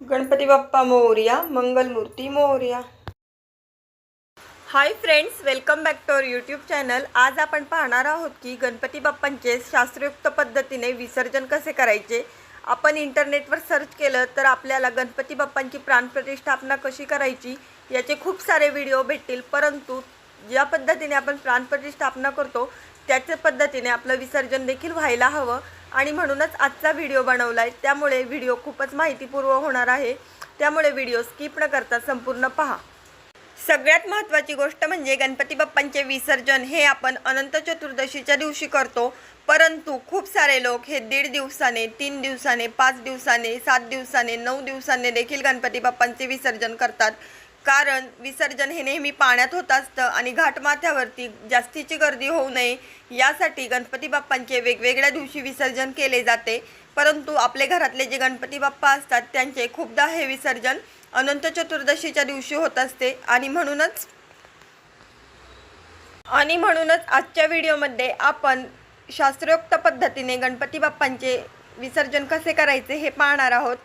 Ganpati Bappa Morya Mangalmurti Morya. Hi friends welcome back to our YouTube channel आज आपण पाहणार आहोत की गणपती बाप्पांचे शास्त्रोक्त पद्धतीने विसर्जन कसे करायचे? आपण इंटरनेटवर सर्च केलं तर आपल्याला गणपती बाप्पांची प्राणप्रतिष्ठापना कशी करायची याचे खूप सारे व्हिडिओ भेटतील. परंतु ज्या पद्धतीने आपण प्राणप्रतिष्ठापना करतो त्याच पद्धतीने आपलं विसर्जन देखील व्हायला हवं. आणि म्हणूनच आजचा व्हिडिओ बनवला आहे त्यामुळे व्हिडिओ खूपच माहितीपूर्व होणार आहे. त्यामुळे व्हिडिओ स्किप न करता संपूर्ण पहा. सगळ्यात महत्त्वाची गोष्ट म्हणजे गणपती बाप्पांचे विसर्जन हे आपण अनंत चतुर्दशीच्या दिवशी करतो. परंतु खूप सारे लोक हे दीड दिवसाने तीन दिवसाने पाच दिवसाने सात दिवसाने नऊ दिवसाने देखील गणपती बाप्पांचे विसर्जन करतात. कारण विसर्जन हे नेहमी पाण्यात होत असतं आणि घाटमाथ्यावरती जास्तीची गर्दी होऊ नये. यासाठी गणपती बाप्पांचे वेगवेगळ्या दिवशी विसर्जन केले जाते. परंतु आपले घरातले जे गणपती बाप्पा असतात त्यांचे खूपदा हे विसर्जन अनंत चतुर्दशीच्या दिवशी होत असते. आणि म्हणूनच आणि म्हणूनच आजच्या व्हिडिओमध्ये आपण शास्त्रोक्त पद्धतीने गणपती बाप्पांचे विसर्जन कसे करायचे हे पाहणार आहोत.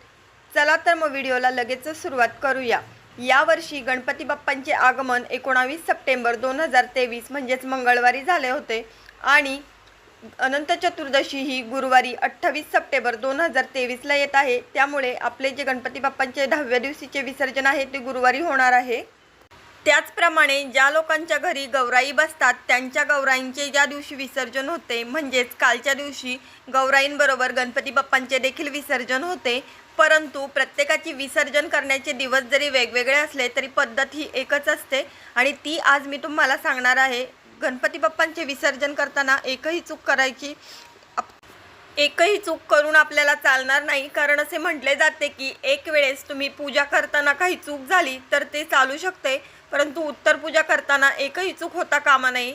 चला तर मग व्हिडिओला लगेचच सुरुवात करूया. यावर्षी गणपती बाप्पांचे आगमन एकोणावीस सप्टेंबर दोन हजार तेवीस म्हणजेच मंगळवारी झाले होते. आणि अनंत चतुर्दशी ही गुरुवारी अठ्ठावीस सप्टेंबर दोन हजार तेवीसला येत आहे. त्यामुळे आपले जे गणपती बाप्पांचे दहाव्या दिवशीचे विसर्जन आहे ते गुरुवारी होणार आहे. त्याचप्रमाणे ज्या लोकांच्या घरी गौराई बसतात त्यांच्या गौराईंचे ज्या दिवशी विसर्जन होते म्हणजेच कालच्या दिवशी गौराईंबरोबर गणपती बाप्पांचे देखील विसर्जन होते. परंतु प्रत्येकाची विसर्जन करण्याचे दिवस जरी वेगवेगळे असले तरी पद्धत ही एकच असते. आणि ती आज मी तुम्हाला सांगणार आहे. गणपती बाप्पांचे विसर्जन करताना एकही चूक करायची एकही चूक करून आपल्याला चालणार नाही. कारण असे म्हटले जाते की एक वेळेस तुम्ही पूजा करताना काही चूक झाली तर ते चालू शकते. परंतु उत्तर पूजा करताना एकही चूक होता कामा नये.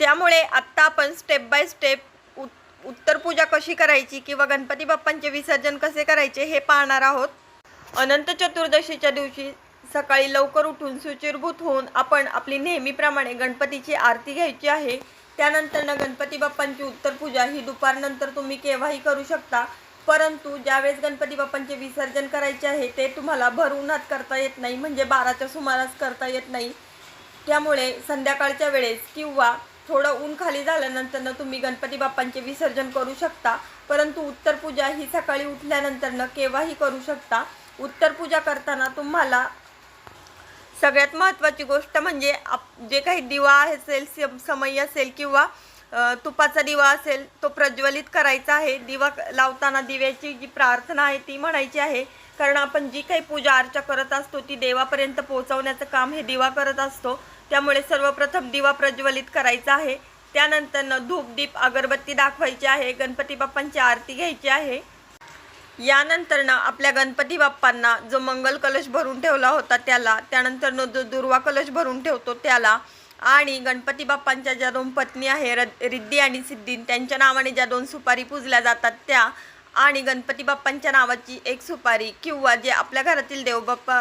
त्यामुळे आत्ता आपण स्टेप बाय स्टेप उत् उत्तर पूजा कशी करायची किंवा गणपती बाप्पांचे विसर्जन कसे करायचे हे पाहणार आहोत. अनंत चतुर्दशीच्या दिवशी सकाळी लवकर उठून सुचिरभूत होऊन आपण आपली नेहमीप्रमाणे गणपतीची आरती घ्यायची आहे. त्यानंतरनं गणपती बाप्पांची उत्तर पूजा ही दुपारनंतर तुम्ही केव्हाही करू शकता. परंतु ज्यावेळेस गणपती बाप्पांचे विसर्जन करायचे आहे ते तुम्हाला भर उन्हात करता येत नाही म्हणजे बाराच्या सुमारास करता येत नाही. त्यामुळे संध्याकाळच्या वेळेस किंवा थोडं ऊन खाली झाल्यानंतरनं तुम्ही गणपती बाप्पांचे विसर्जन करू शकता. परंतु उत्तर पूजा ही सकाळी उठल्यानंतरनं केव्हाही करू शकता. उत्तर पूजा करताना तुम्हाला सगळ्यात महत्त्वाची गोष्ट म्हणजे आप जे काही दिवा असेल सम- असेल किंवा तुपाचा दिवा असेल तो प्रज्वलित करायचा आहे. दिवा लावताना दिव्याची जी प्रार्थना आहे ती म्हणायची आहे. कारण आपण जी काही पूजा अर्चा करत असतो ती देवापर्यंत पोहोचवण्याचं काम हे दिवा करत असतो. त्यामुळे सर्वप्रथम दिवा प्रज्वलित करायचा आहे. त्यानंतरनं धूपदीप अगरबत्ती दाखवायची आहे. गणपती बाप्पांची आरती घ्यायची आहे. यानंतरनं आपल्या गणपती बाप्पांना जो मंगल कलश भरून ठेवला होता त्याला त्यानंतरनं जो दुर्वा कलश भरून ठेवतो त्याला आणि गणपती बाप्पांच्या ज्या दोन पत्नी आहे र रिद्धी आणि सिद्धी त्यांच्या नावाने ज्या दोन सुपारी पूजल्या जातात त्या आणि गणपती बाप्पांच्या नावाची एक सुपारी किंवा जे आपल्या घरातील देवबाप्पा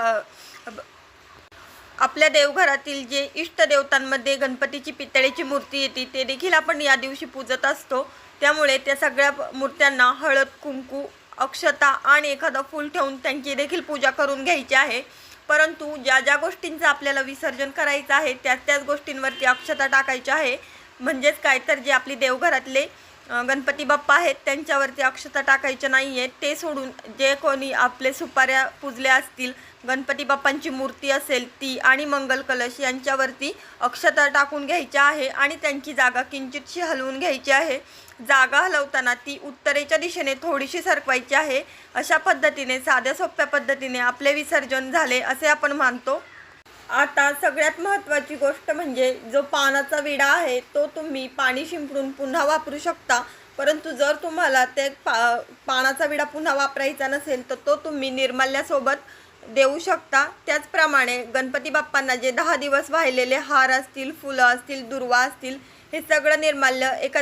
आपल्या देवघरातील जे इष्टदेवतांमध्ये गणपतीची पितळेची मूर्ती येते ते देखील आपण या दिवशी पूजत असतो. त्यामुळे त्या सगळ्या मूर्त्यांना हळद कुंकू अक्षता आणि एखादं फूल ठेवून त्यांची देखील पूजा करून घ्यायची आहे. परंतु ज्या ज्या गोष्टींचं आपल्याला विसर्जन करायचं आहे त्याच त्याच गोष्टींवरती अक्षता टाकायची आहे. म्हणजेच काय तर जे आपली देवघरातले गणपती बाप्पा आहेत त्यांच्यावरती अक्षता टाकायच्या नाही आहेत ते सोडून जे कोणी आपले सुपाऱ्या पुजल्या असतील गणपती बाप्पांची मूर्ती असेल ती आणि मंगल कलश यांच्यावरती अक्षता टाकून घ्यायच्या आहे आणि त्यांची जागा किंचितशी हलवून घ्यायची आहे. जागा हलवताना ती उत्तरेच्या दिशेने थोडीशी सरकवायची आहे. अशा पद्धतीने साध्या सोप्या पद्धतीने आपले विसर्जन झाले असे आपण मानतो. आता सगळ्यात महत्त्वाची गोष्ट म्हणजे जो पानाचा विडा आहे तो तुम्ही पाणी शिंपडून पुन्हा वापरू शकता. परंतु जर तुम्हाला ते पा पानाचा विडा पुन्हा वापरायचा नसेल तर तो तुम्ही निर्माल्यासोबत देऊ शकता. त्याचप्रमाणे गणपती बाप्पांना जे दहा दिवस वाहिलेले हार असतील फुलं असतील दुर्वा असतील हे सगळं निर्माल्य एका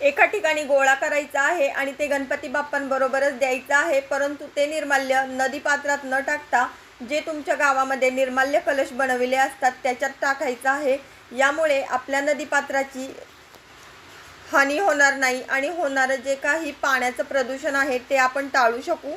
एका ठिकाणी गोळा करायचा आहे आणि ते गणपती बाप्पांबरोबरच द्यायचं आहे. परंतु ते निर्माल्य नदी पात्रात न टाकता जे तुमच्या गावामध्ये निर्माल्य कलश बनविले असतात त्याच्यात टाकायचं आहे. यामुळे आपल्या नदीपात्राची हानी होणार नाही आणि होणारं जे काही पाण्याचं प्रदूषण आहे ते आपण टाळू शकू.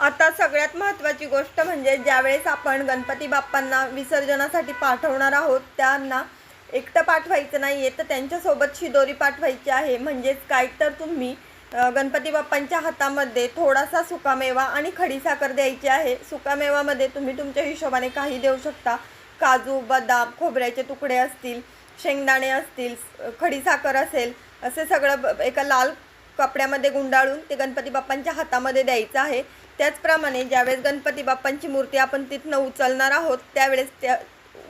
आता सगळ्यात महत्त्वाची गोष्ट म्हणजे ज्यावेळेस आपण गणपती बाप्पांना विसर्जनासाठी पाठवणार आहोत त्यांना एकटं पाठवायचं नाही आहे तर त्यांच्यासोबत शिदोरी पाठवायची आहे. म्हणजेच काय तर तुम्ही गणपती बाप्पांच्या हातामध्ये थोडासा सुकामेवा आणि खडीसाखर द्यायची आहे. सुकामेवामध्ये तुम्ही तुमच्या हिशोबाने काही देऊ शकता. काजू बदाम खोबऱ्याचे तुकडे असतील शेंगदाणे असतील खडीसाखर असेल असे सगळं ब- एका लाल कपड्यामध्ये गुंडाळून ते गणपती बाप्पांच्या हातामध्ये द्यायचं आहे. त्याचप्रमाणे ज्यावेळेस गणपती बाप्पांची मूर्ती आपण तिथनं उचलणार आहोत त्यावेळेस त्या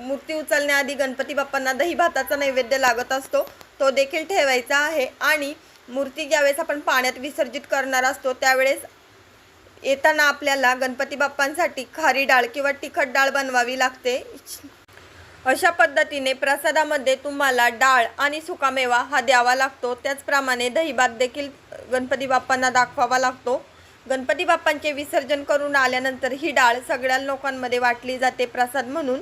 मूर्ती उचलण्याआधी गणपती बाप्पांना दही भाताचा नैवेद्य लागत असतो तो देखील ठेवायचा आहे. आणि मूर्ती ज्यावेळेस आपण पाण्यात विसर्जित करणार असतो त्यावेळेस येताना आपल्याला गणपती बाप्पांसाठी खारी डाळ किंवा तिखट डाळ बनवावी लागते. अशा पद्धतीने प्रसादामध्ये तुम्हाला डाळ आणि सुकामेवा हा द्यावा लागतो. त्याचप्रमाणे दहीभात देखील गणपती बाप्पांना दाखवावा लागतो. गणपती बाप्पांचे विसर्जन करून आल्यानंतर ही डाळ सगळ्या लोकांमध्ये वाटली जाते प्रसाद म्हणून.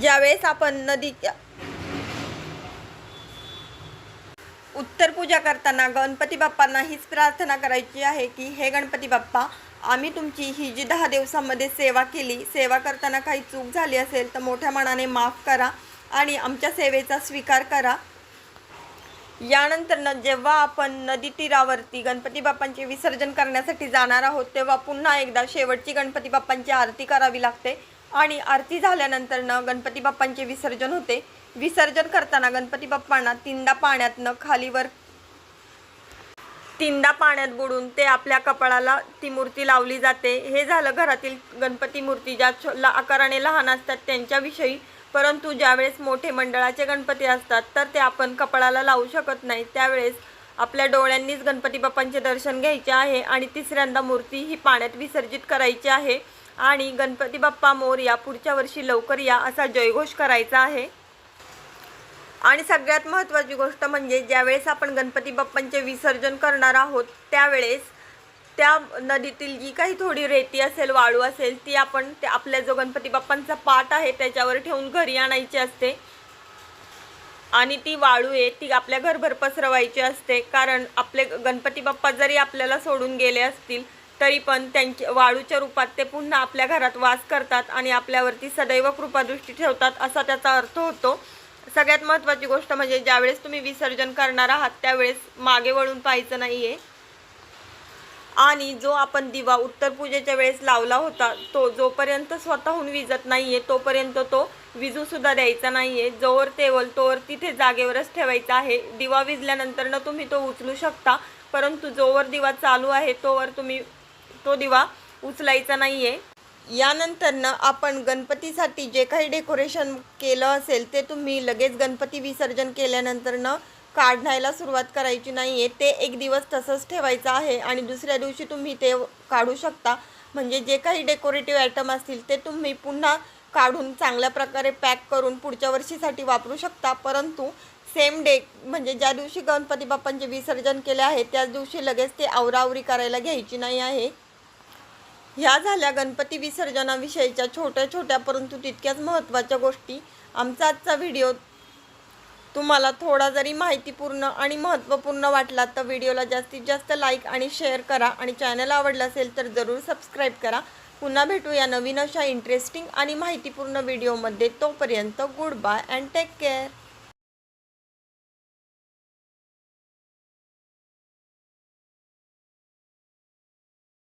ज्यावेळेस आपण नदीच्या उत्तर पूजा करताना गणपती बाप्पांना हीच प्रार्थना करायची आहे की हे गणपती बाप्पा आम्ही तुमची ही जी दहा दिवसामध्ये सेवा केली सेवा करताना काही चूक झाली असेल तर मोठ्या मनाने माफ करा आणि आमच्या सेवेचा स्वीकार करा. यानंतर जेव्हा आपण नदी तीरावरती गणपती बाप्पांचे विसर्जन करण्यासाठी जाणार आहोत तेव्हा पुन्हा एकदा शेवटची गणपती बाप्पांची आरती करावी लागते आणि आरती झाल्यानंतर न गणपती बाप्पांचे विसर्जन होते. विसर्जन करताना गणपती बाप्पांना तीनदा पाण्यातनं खालीवर तीनदा पाण्यात बुडून ते आपल्या कपाळाला ती मूर्ती लावली जाते. हे झालं घरातील गणपती मूर्ती ज्या छो- ला आकाराने लहान असतात त्यांच्याविषयी. परंतु ज्यावेळेस मोठे मंडळाचे गणपती असतात तर ते आपण कपाळाला लावू शकत नाही. त्यावेळेस आपल्या डोळ्यांनीच गणपती बाप्पांचे दर्शन घ्यायचे आहे आणि तिसऱ्यांदा मूर्ती ही पाण्यात विसर्जित करायची आहे. आणि गणपती बाप्पा मोरया पुढच्या वर्षी लवकर या असा जयघोष करायचा आहे. आणि सगळ्यात महत्त्वाची गोष्ट म्हणजे ज्यावेळेस आपण गणपती बाप्पांचे विसर्जन करणार आहोत त्यावेळेस त्या नदीतील जी काही थोडी रेती असेल वाळू असेल ती आपण त्या आपल्या जो गणपती बाप्पांचा पाट आहे त्याच्यावर ठेवून घरी आणायची असते. आणि ती वाळू आहे ती आपल्या घरभर पसरवायची असते. कारण आपले गणपती बाप्पा जरी आपल्याला सोडून गेले असतील तरी पण त्यांच्या वाळूच्या रूपात ते पुन्हा आपल्या घरात वास करतात आणि आपल्यावरती सदैव कृपादृष्टी ठेवतात असा त्याचा अर्थ होतो. सगळ्यात महत्त्वाची गोष्ट म्हणजे ज्यावेळेस तुम्ही विसर्जन करणार आहात त्यावेळेस मागे वळून पाहायचं नाही आहे आणि जो आपण दिवा उत्तर पूजेच्या वेळेस लावला होता तो जोपर्यंत स्वतःहून विजत आहे तोपर्यंत तो विजूसुद्धा द्यायचा नाही आहे जोवर तेवल तोवर तिथे जागेवरच ठेवायचा आहे. दिवा विजल्यानंतर न तुम्ही तो उचलू शकता परंतु जोवर दिवा चालू आहे तोवर तुम्ही तो दिवा उचलायचा नाही आहे यानंतरनं आपण गणपतीसाठी जे काही डेकोरेशन केलं असेल ते तुम्ही लगेच गणपती विसर्जन केल्यानंतरनं काढायला सुरुवात करायची नाही आहे ते एक दिवस तसंच ठेवायचं आहे आणि दुसऱ्या दिवशी तुम्ही ते काढू शकता. म्हणजे जे काही डेकोरेटिव्ह आयटम असतील ते तुम्ही पुन्हा काढून चांगल्या प्रकारे पॅक करून पुढच्या वर्षीसाठी वापरू शकता. परंतु सेम डे म्हणजे ज्या दिवशी गणपती बाप्पांचे विसर्जन केले आहे त्याच दिवशी लगेच ते आवरावरी करायला घ्यायची नाही आहे. ह्या झाल्या गणपती विसर्जनाविषयीच्या छोट्या छोट्या परंतु तितक्याच महत्त्वाच्या गोष्टी. आमचा आजचा व्हिडिओ तुम्हाला थोडा जरी माहितीपूर्ण आणि महत्त्वपूर्ण वाटला तर व्हिडिओला जास्तीत जास्त लाईक आणि शेअर करा आणि चॅनल आवडलं असेल तर जरूर सबस्क्राईब करा. पुन्हा भेटू या नवीन अशा इंटरेस्टिंग आणि माहितीपूर्ण व्हिडिओमध्ये. तोपर्यंत good bye and take care.